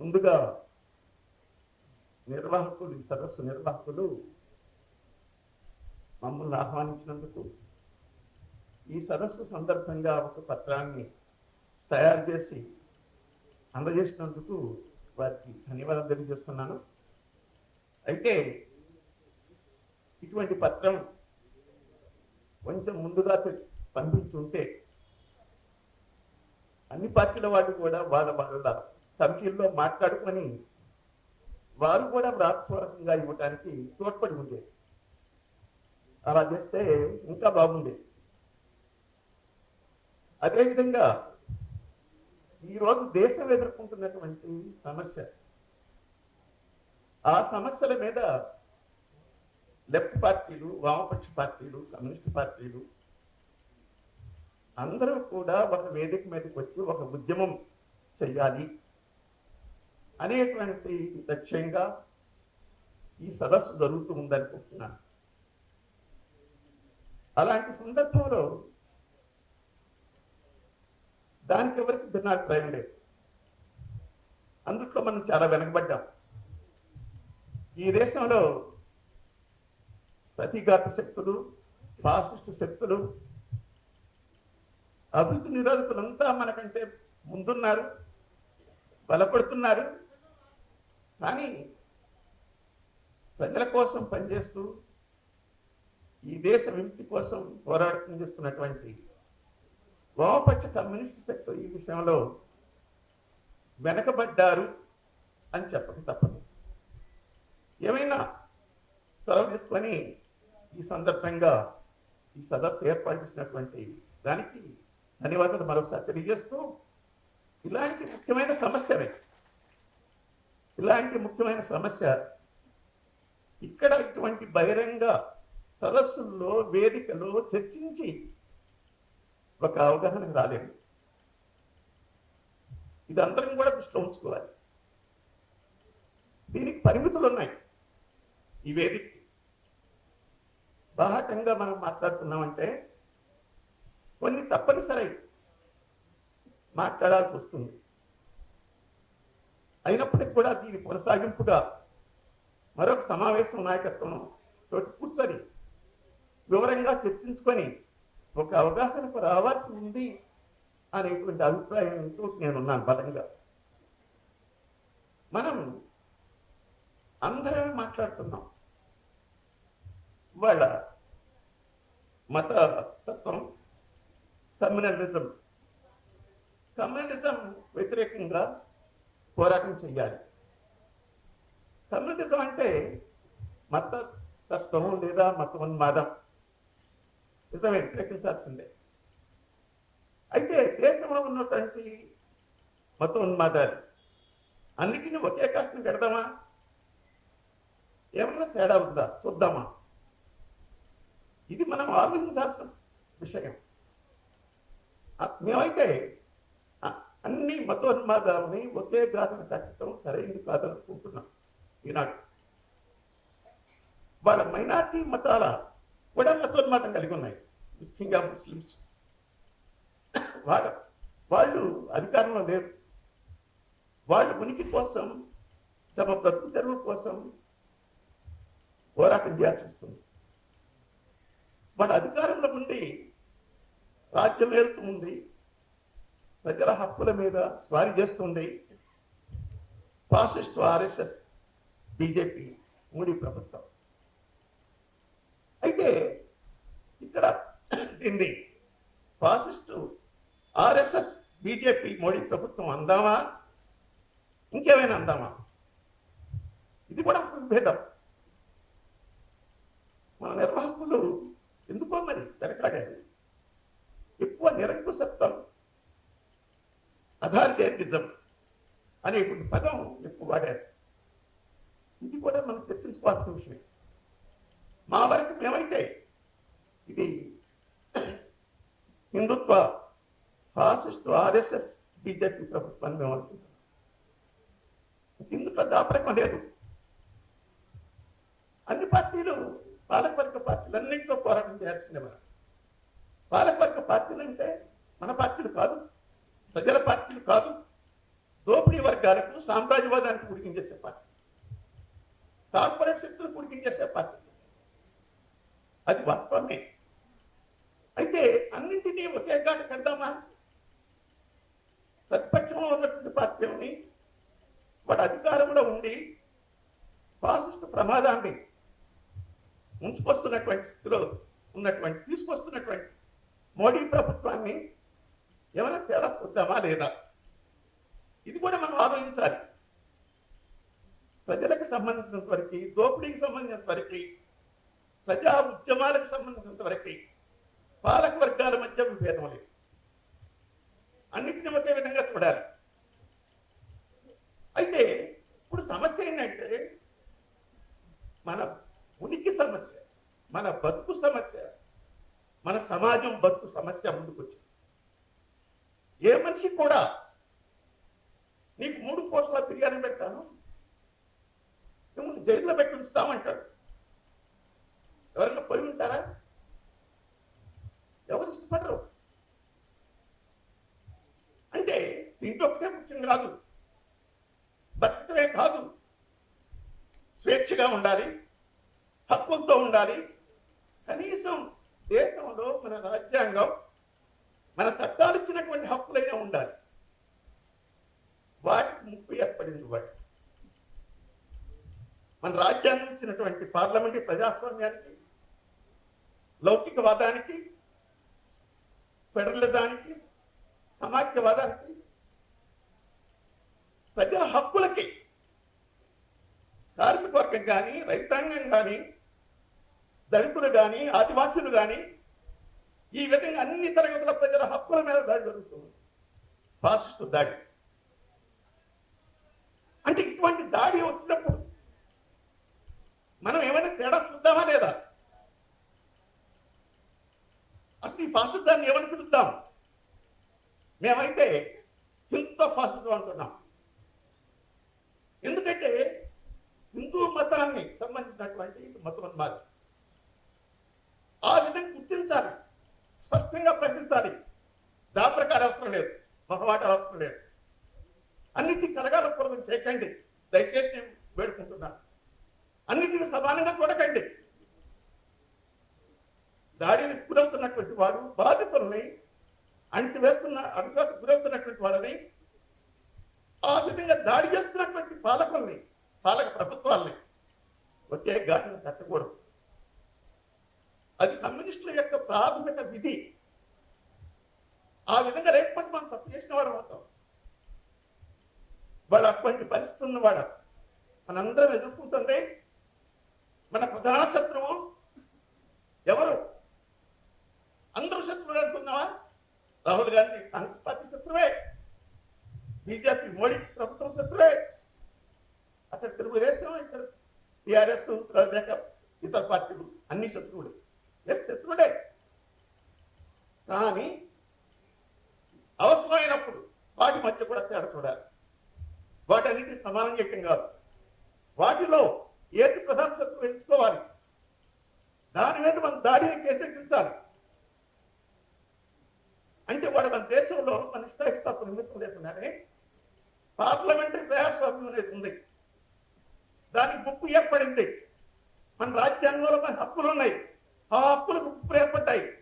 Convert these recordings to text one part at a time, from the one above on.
ముందుగా నిర్వాహకులు ఈ సదస్సు నిర్వాహకులు మమ్మల్ని ఆహ్వానించినందుకు ఈ సదస్సు సందర్భంగా ఒక పత్రాన్ని తయారు చేసి అందజేసినందుకు వారికి ధన్యవాదాలు తెలియజేస్తున్నాను. అయితే ఇటువంటి పత్రం కొంచెం ముందుగా పంపించుంటే అన్ని పార్టీల వాళ్ళు కూడా వాళ్ళ వాళ్ళ కమిటీల్లో మాట్లాడుకొని వారు కూడా వ్రాతపూర్వకంగా ఇవ్వడానికి తోడ్పడి ఉండేది అలా చేస్తే ఇంకా బాగుండేది అదేవిధంగా ఈరోజు దేశం ఎదుర్కొంటున్నటువంటి సమస్య ఆ సమస్యల మీద లెఫ్ట్ పార్టీలు వామపక్ష పార్టీలు కమ్యూనిస్ట్ పార్టీలు అందరూ కూడా ఒక వేదిక మీదకి వచ్చి ఒక ఉద్యమం చెయ్యాలి. అనేటువంటి లక్ష్యంగా ఈ సదస్సు జరుగుతూ ఉందనుకుంటున్నాను అలాంటి సందర్భంలో దానికి ఎవరికి భిన్నాభిప్రాయం లేదు. అందుట్లో మనం చాలా వెనకబడ్డాం. ఈ దేశంలో ప్రతిఘాత శక్తులు ఫాసిస్టు శక్తులు అభివృద్ధి నిరోధకులంతా మనకంటే ముందున్నారు బలపడుతున్నారు. కానీ ప్రజల కోసం పనిచేస్తూ ఈ దేశ విముక్తి కోసం పోరాటం చేస్తున్నటువంటి వామపక్ష కమ్యూనిస్ట్ సెక్టర్ ఈ విషయంలో వెనకబడ్డారు అని చెప్పక తప్పదు. ఏమైనా చొరవ తీసుకొని ఈ సందర్భంగా ఈ సదస్సు ఏర్పాటు చేసినటువంటి దానికి ధన్యవాదాలు మరొకసారి తెలియజేస్తూ ఇలాంటి ముఖ్యమైన సమస్యనే ఇలాంటి ముఖ్యమైన సమస్య ఇక్కడ ఇటువంటి బహిరంగ సదస్సుల్లో వేదికలో చర్చించి ఒక అవగాహన రాలేదు. ఇది అందరం కూడా దృష్టిలో ఉంచుకోవాలి. దీనికి పరిమితులు ఉన్నాయి ఈ వేదిక. బాహటంగా మనం మాట్లాడుతున్నామంటే కొన్ని తప్పనిసరి మాట్లాడాల్సి వస్తుంది. అయినప్పటికీ కూడా దీని కొనసాగింపుగా మరొక సమావేశం నాయకత్వం తోటి కూర్చొని వివరంగా చర్చించుకొని ఒక అవగాహనకు రావాల్సి ఉంది అనేటువంటి అభిప్రాయంతో నేనున్నాను బలంగా. మనం అందరమే మాట్లాడుతున్నాం. వాళ్ళ మత తత్వం కమ్యూనలిజం. కమ్యూనలిజం వ్యతిరేకంగా పోరాటం చెయ్యాలి. కమ్యూనిజం అంటే మత తత్వం లేదా మతోన్మాదం నిజం వ్యతిరేకించాల్సిందే అయితే దేశంలో ఉన్నటువంటి మతోన్మాదాలు అన్నిటిని ఒకే కాటను పెడదామా? ఏమన్నా తేడా ఉందా? చూద్దామా? ఇది మనం ఆలోచించాల్సిన విషయం. మేమైతే అన్ని మతోన్మాదాలని ఒకే గాథను సరైనది కాదనుకుంటున్నాం ఈనాడు వాళ్ళ మైనార్టీ మతాల కూడా మతోన్మాదం కలిగి ఉన్నాయి. ముఖ్యంగా ముస్లిమ్స్. వాళ్ళ వాళ్ళు అధికారంలో లేరు. వాళ్ళ ఉనికి కోసం తమ బ్రతుకు తెరువు కోసం పోరాటం చేయాల్సి వస్తుంది. వాళ్ళ అధికారంలో ఉండి రాజ్యం ఉంది. ప్రజల హక్కుల మీద స్వారీ చేస్తుంది ఫాసిస్ట్ ఆర్ఎస్ఎస్ బీజేపీ మోడీ ప్రభుత్వం. అయితే ఇక్కడ దీన్ని ఫాసిస్టు ఆర్ఎస్ఎస్ బీజేపీ మోడీ ప్రభుత్వం అందామా? ఇంకేమైనా అందామా? ఇది కూడా ఒక విభేదం మన నిర్వాహకులు ఎందుకో మరి వెనకాడారు ఎక్కువ నిరంకుశత్వం అథారిటేరిజం అనేటువంటి పదం ఎక్కువ వాడారు. ఇది కూడా మనం చర్చించుకోవాల్సిన విషయం. మా వరకు మేమైతే ఇది హిందుత్వ ఫాసిస్ట్ ఆర్ఎస్ఎస్ బీజేపీ ప్రభుత్వాన్ని మేము అనుకుంటున్నాం. హిందుత్వ దాపరకం లేదు. అన్ని పార్టీలు పాలకవర్గ పార్టీలు అన్నింటితో పోరాటం చేయాల్సిందే మనం. పాలకవర్గ పార్టీలు అంటే మన పార్టీలు కాదు ప్రజల పార్టీలు కాదు దోపిడీ వర్గాలకు సామ్రాజ్యవాదానికి ఉడికించేసే పార్టీ. కార్పొరేట్ శక్తులకు ఉడికించేసే పార్టీ. అది వాస్తవమే. అయితే అన్నింటినీ ఒకే గాట కడదామా? ప్రతిపక్షంలో ఉన్నటువంటి పార్టీని వాడు అధికారంలో ఉండి ఫాసిస్ట్ ప్రమాదాన్ని ఉంచుకొస్తున్నటువంటి స్థితిలో ఉన్నటువంటి తీసుకొస్తున్నటువంటి మోడీ ప్రభుత్వాన్ని ఏమైనా తేడా చూద్దామా లేదా? ఇది కూడా మనం ఆలోచించాలి. ప్రజలకు సంబంధించినంత వరకు దోపిడీకి సంబంధించినంత వరకు ప్రజా ఉద్యమాలకు సంబంధించినంత వరకు పాలక వర్గాల మధ్య విభేదం లేదు. అన్నింటినీ ఒకే విధంగా చూడాలి. అయితే ఇప్పుడు సమస్య ఏంటంటే మన ఉనికి సమస్య మన బతుకు సమస్య మన సమాజం బతుకు సమస్య ముందుకొచ్చింది. ఏ మనిషి కూడా నీకు మూడు కోట్ల బిర్యానీ పెట్టాను మిమ్మల్ని జైల్లో పెట్టి ఉంచుతామంటాడు. ఎవరైనా పోయి ఉంటారా? ఎవరు ఇష్టపడరు. అంటే దీంట్లో ఒకటే ముఖ్యం కాదు. బతకమే కాదు. స్వేచ్ఛగా ఉండాలి. హక్కులతో ఉండాలి. కనీసం దేశంలో మన రాజ్యాంగం మన చట్టాలు ఇచ్చినటువంటి హక్కులైనా ఉండాలి. వాటికి ముప్పు ఏర్పడింది వాటి. మన రాజ్యాంగం ఇచ్చినటువంటి పార్లమెంటరీ ప్రజాస్వామ్యానికి లౌకికవాదానికి ఫెడరలిజానికి సమాఖ్యవాదానికి ప్రజల హక్కులకి కార్మిక వర్గం కానీ రైతాంగం కానీ దళితులు కానీ ఆదివాసులు కానీ ఈ విధంగా అన్ని తరగతుల ప్రజల హక్కుల మీద దాడి జరుగుతుంది. ఫాసిస్టు దాడి. అంటే ఇటువంటి దాడి వచ్చినప్పుడు మనం ఏమైనా తేడా చూద్దామా లేదా? అసలు ఈ ఫాసిజాన్ని ఏమని పిలుద్దాం? మేమైతే హిందుత్వ ఫాసిజం అంటున్నాం. ఆ విధంగా దాడి చేస్తున్నటువంటి పాలకుల్ని పాలక ప్రభుత్వాల్ని ఒకే ఘాటును తట్టకూడదు అది కమ్యూనిస్టుల యొక్క ప్రాథమిక విధి. ఆ విధంగా లేకపోతే మనం తప్పు చేసిన వాడు అవుతాం. వాడు అటువంటి పరిస్థితి ఉన్నవాడు. మనందరం ఎదుర్కొంటుంది మన ప్రధాన శత్రువు ఎవరు? అందరూ శత్రువులు అనుకున్నావా రాహుల్ గాంధీ కాంగ్రెస్ పార్టీ శత్రువే. బీజేపీ మోడీ ప్రభుత్వం శత్రువే అక్కడ తెలుగుదేశం ఇక్కడ టిఆర్ఎస్ ఇతర పార్టీలు అన్ని శత్రువులు ఎస్ శత్రువుడే కానీ అవసరమైనప్పుడు వాటి మధ్య కూడా తేడా చూడాలి. వాటన్నిటి సమానం చేయటం కాదు. వాటిలో ఏది ప్రధాన శత్రువు ఎంచుకోవాలి? దాని మీద మనం దాడిని కేంద్రీకరించాలి. అంటే వాడు మన దేశంలో మన ఇష్టాయిస్తాత్వం నిమిత్తం లేకుండానే పార్లమెంటరీ ప్రజాస్వామ్యం అనేది ఉంది. దానికి ముప్పు ఏర్పడింది. మన రాజ్యాంగంలో మన హక్కులు ఉన్నాయి. ఆ హక్కులు ముప్పు ఏర్పడ్డాయి.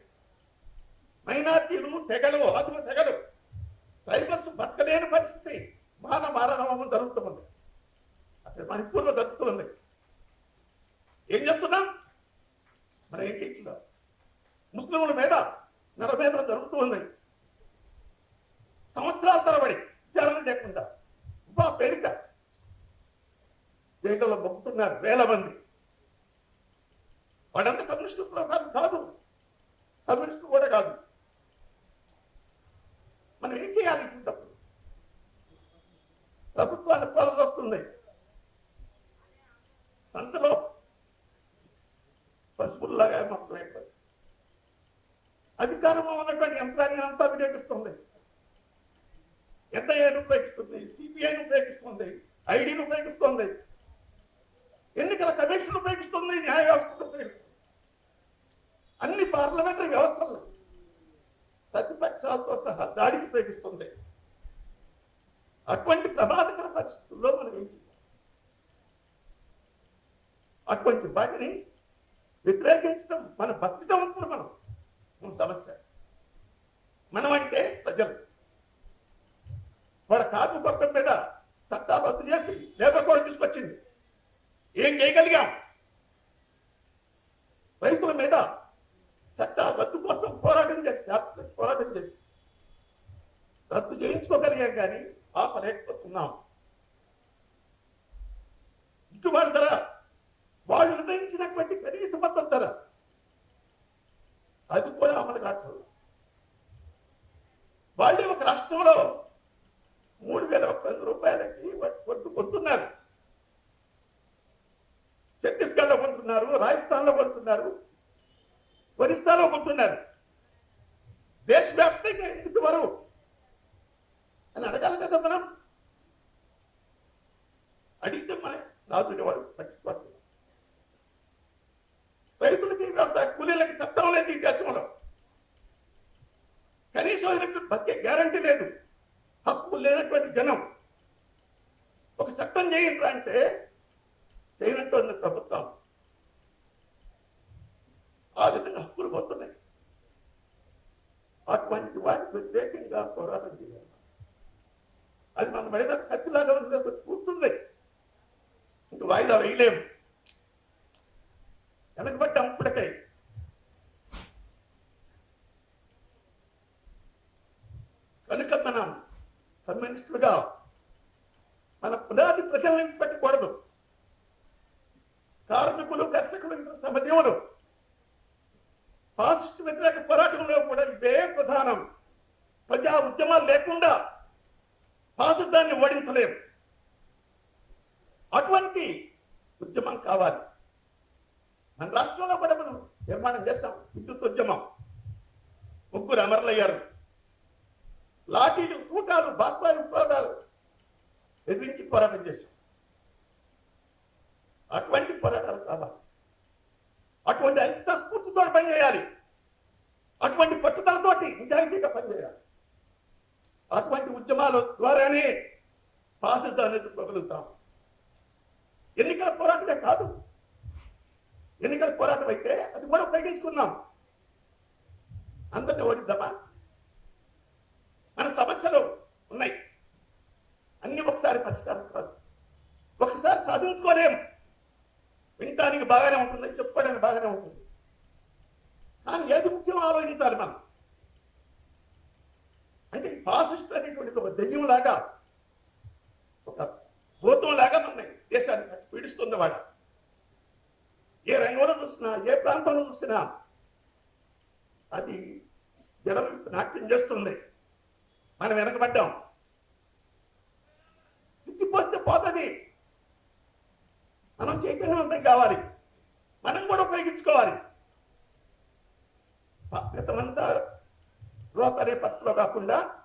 మైనార్టీలు తెగలు ఆదుల తెగలు. ట్రైబల్స్ బతకలేని పరిస్థితి మాన మారణహోమం జరుగుతుంది. అసలు మణిపూర్లో జరుగుతుంది ఏం చేస్తున్నాం? మన ఏంటి ముస్లింల మీద నరమేధం జరుగుతూ ఉన్నాయి పేరిట పేరిక జైల్లో మొక్కుతున్నారు వేల మంది. వాడంతా కమ్యూనిస్టు ప్రధానం కాదు. కమ్యూనిస్టు కూడా కాదు. మనం ఏం చేయాలి ఇప్పుడు? ప్రభుత్వాన్ని పాలన వస్తుంది. అంతలో పసుపుల్లాగా మొత్తం అయిపోయింది అధికారంలో ఉన్నటువంటి యంత్రాన్ని అంతా వినియోగిస్తుంది. ఎన్ఐఏను ఉపయోగిస్తుంది సిబిఐను ఉపయోగిస్తుంది ఐడిని ఉపయోగిస్తుంది ఎన్నికల కమిషన్ ఉపయోగిస్తుంది న్యాయ వ్యవస్థ ఉపయోగిస్తుంది అన్ని పార్లమెంటరీ వ్యవస్థలు ప్రతిపక్షాలతో సహా దాడి ఉపయోగిస్తుంది అటువంటి ప్రమాదకర పరిస్థితుల్లో మనం ఏం అటువంటి వాటిని వ్యతిరేకించడం మన బతుకుతాం ఉంటుంది మనం మన సమస్య. మనం అంటే ప్రజలు. వాళ్ళ కాపు పక్కన మీద చట్టాలు రద్దు చేసి లేబర్ కోడ్ తీసుకొచ్చింది. ఏం చేయగలిగాం? రైతుల మీద చట్టా రద్దు కోసం పోరాటం చేసి పోరాటం చేసి రద్దు చేయించుకోగలిగాం కానీ ఆపలేకపోతున్నాం. గిట్టుబాటు ధర వాళ్ళు నిర్ణయించినటువంటి కనీస మద్దతు ధర అది కూడా అమలు కావట్లేదు వాళ్ళే ఒక రాష్ట్రంలో మూడు రూపాయలకి వడ్డు కొంటున్నారు. ఛత్తీస్గఢ్లో పొందుతున్నారు రాజస్థాన్లో కొంటున్నారు ఒరిస్సాలో పొందుతున్నారు దేశవ్యాప్తంగా ఎందుకు వరకు అని అడగాలి కదా మనం. అడిగితే మన రాజుని వాడు పట్టించుకోవాలి రైతులకి వ్యవసాయ కూలీలకి చట్టం లేదు ఈ దేశంలో కనీసం అయినటువంటి బతికే గ్యారంటీ లేదు హక్కు లేనటువంటి జనం ఒక చట్టం చేయండి అంటే చేయనట్టు ఉంది ప్రభుత్వం. ఆ విధంగా హక్కులు పోతున్నాయి. అటువంటి వాటికి వ్యతిరేకంగా పోరాటం చేయాలి. అది మన మీద కత్తిలాగా ఉంది వచ్చి కూర్చుంది ఇంక వాయిదా వేయలేము. వెనకబడ్డాం ఇప్పటికై కనుక మనం కమ్యూనిస్టులుగా మన పునాది ప్రజలను పెట్టకూడదు కార్మికులు కర్షకులు సమదేవులు ఫాసిస్ట్ వ్యతిరేక పోరాటంలో కూడా ఇదే ప్రధానం ప్రజా ఉద్యమాలు లేకుండా ఫాసిద్దాన్ని ఓడించలేము అటువంటి ఉద్యమం కావాలి. మన రాష్ట్రంలో కూడా మనం నిర్మాణం చేస్తాం. విద్యుత్ ఉద్యమం. ముగ్గురు అమరులయ్యారు. లాఠీలు కూటాలు బాష్పాలు విప్లవాలు ఎదిరించి పోరాటం చేశాం. అటువంటి పోరాటాలు కావాలి. అటువంటి అంత స్ఫూర్తితో పనిచేయాలి. అటువంటి పట్టుదలతోటి నిజాయితీగా పనిచేయాలి. అటువంటి ఉద్యమాల ద్వారానే పాసిద్దాన్ని ఎదుర్కోగలుగుతాం ఎన్నికల పోరాటమే కాదు. ఎన్నికల పోరాటం అయితే అది కూడా ఉపయోగించుకున్నాం అందరిని ఓడిద్దామా? మన సమస్యలు ఉన్నాయి. అన్ని ఒకసారి పరిష్కారం కాదు. ఒకసారి సాధించుకోలేం. వినటానికి బాగానే ఉంటుంది చెప్పుకోవడానికి బాగానే ఉంటుంది. కానీ ఏది ముఖ్యం ఆలోచించాలి మనం. అంటే ఫాసిస్ట్ అనేటువంటి ఒక దెయ్యంలాగా ఒక భూతంలాగా మన దేశాన్ని పీడిస్తుంది వాడు. ఏ రంగంలో చూసినా ఏ ప్రాంతంలో చూసినా అది జనం నాట్యం చేస్తుంది. మనం వెనకబడ్డాం. తిట్టిపోస్తే పోతుంది. మనం చైతన్యవంతం కావాలి. మనం కూడా ఉపయోగించుకోవాలి. క్రితమంతా రోతరే పత్రలో కాకుండా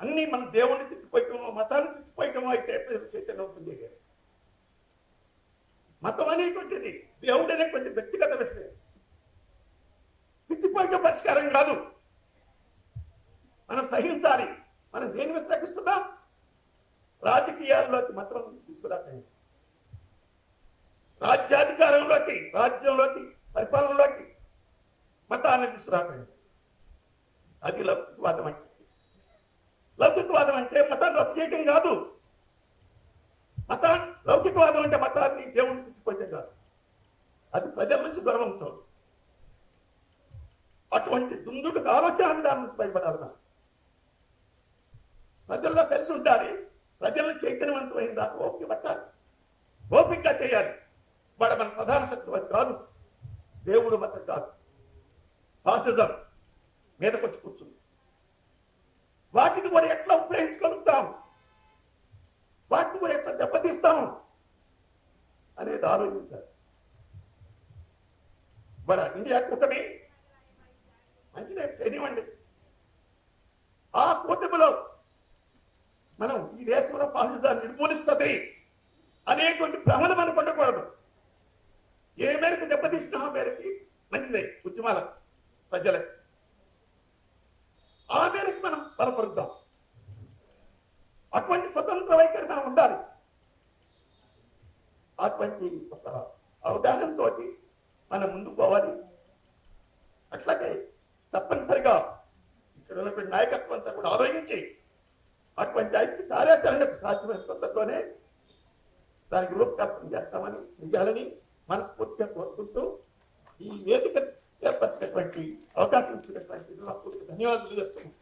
అన్ని మన దేవుణ్ణి తిప్పిపోయటమో మతాన్ని తిప్పిపోయటమో అయితే ప్రజలు చైతన్యవంతం మతం అనేటువంటిది దేవుడు అనేటువంటి వ్యక్తిగత విషయం. తిప్పిపోయటం పరిష్కారం కాదు. మనం సహించాలి. మనం దేని వ్యతిరేకిస్తున్నాం రాజకీయాల్లోకి మతం తీసుకురాకండి. రాజ్యాధికారంలోకి రాజ్యంలోకి పరిపాలనలోకి మతాన్ని తీసుకురాకండి. అది లౌకికవాదం అంటే. లౌకికవాదం అంటే మతాన్ని రద్దు చేయటం కాదు. మతాన్ని లౌకికవాదం అంటే మతాన్ని దేవుడిని తీసుకొచ్చే కాదు. అది ప్రజల నుంచి దూరం అటువంటి దుందుడు ఆలోచన దాని నుంచి భయపడాలి ప్రజల్లో కలిసి ఉండాలి ప్రజలను చైతన్యవంతమైన దాకా ఓపిక పట్టాలి ఓపికగా చేయాలి. వాడు మన ప్రధాన శక్తి కాదు. దేవుడు మతం కాదు. ఫాసిజం మీదకొచ్చి కూర్చుంది వాటిని కూడా ఎట్లా ఉపయోగించగలుగుతాం వాటిని కూడా ఎట్లా దెబ్బతీస్తాం? అనేది ఆలోచించాలి. మన ఇండియా కూటమి మంచిదే తెలియండి ఆ కూటమిలో మనం ఈ దేశంలో ఫాసిజాన్ని నిర్మూలిస్తుంది అనేటువంటి భ్రమను మనం పట్టకూడదు ఏ మేరకు దెబ్బతీసినా ఆ మేరకి మంచిదే ఉద్యమాల ప్రజలకు. ఆ మేరకు మనం బలపరుద్దాం. అటువంటి స్వతంత్ర వైఖరి మనం ఉండాలి. అటువంటి ఒక అవగాహనతో మనం ముందుకు పోవాలి. అట్లాగే తప్పనిసరిగా ఇక్కడ ఉన్నటువంటి నాయకత్వం అంతా కూడా ఆలోచించి అటువంటి ఐక్య కార్యాచరణకు సాధ్యమైన తొందరలోనే దానికి రూపకల్పన చేస్తామని చెయ్యాలని మనస్ఫూర్తిగా కోరుకుంటూ ఈ వేదిక ఏర్పరిచినటువంటి అవకాశం ఇచ్చినటువంటి ధన్యవాదాలు చేస్తున్నాం